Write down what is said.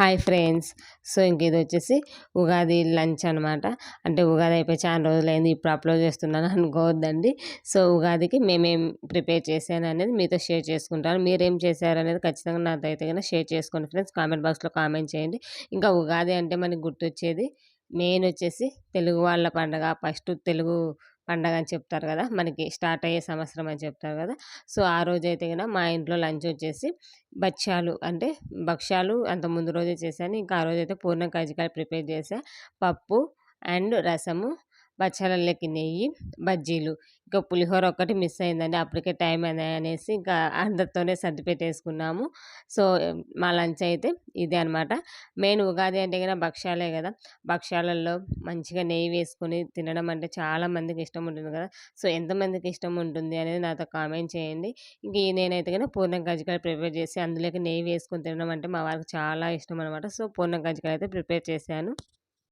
Hi friends. So ఇంక ఇది వచ్చేసి ఉగాది లంచ్ అనమాట అంటే ఉగాది అయిపోయి చాలా రోజులైంది ఇప్పుడు అప్లోడ్ చేస్తున్నాను అనుకోవద్దండి. సో ఉగాదికి మేమేం ప్రిపేర్ చేశాను అనేది మీతో షేర్ చేసుకుంటాను. మీరేం చేశారు అనేది ఖచ్చితంగా నాతో అయితే కన్నా షేర్ చేసుకోండి ఫ్రెండ్స్. కామెంట్ బాక్స్లో కామెంట్ చేయండి. ఇంకా ఉగాది అంటే మనకి గుర్తొచ్చేది మెయిన్ వచ్చేసి తెలుగు వాళ్ళ పండగ. ఫస్ట్ తెలుగు పండగ అని చెప్తారు కదా! మనకి స్టార్ట్ అయ్యే సంవత్సరం అని చెప్తారు కదా! సో ఆ రోజు అయితే కదా మా ఇంట్లో లంచ్ వచ్చేసి బచ్చాలు అంటే భక్ష్యాలు అంత ముందు రోజే చేశాను. ఇంకా ఆ రోజైతే పూర్ణం కజ్జికాయలు ప్రిపేర్ చేసా పప్పు అండ్ రసము బచ్చాలలోకి నెయ్యి బజ్జీలు. ఇంకా పులిహోర ఒకటి మిస్ అయిందండి. అప్పటికే టైం అనేసి ఇంకా అందరితోనే సర్ది పెట్టేసుకున్నాము. సో మా లంచ్ అయితే ఇదే అనమాట మెయిన్ ఉగాది అంటే కదా భక్ష్యాలే కదా. భక్ష్యాలలో మంచిగా నెయ్యి వేసుకొని తినడం అంటే చాలామందికి ఇష్టం ఉంటుంది కదా. సో ఎంతమందికి ఇష్టం ఉంటుంది అనేది నాతో కామెంట్ చేయండి. ఇంక నేనైతే కనుక పూర్ణం కజ్జికాయలు ప్రిపేర్ చేసి అందులోకి నెయ్యి వేసుకొని తినడం అంటే మా వారికి చాలా ఇష్టం అనమాట సో పూర్ణం కజ్జికాయలు అయితే ప్రిపేర్ చేశాను.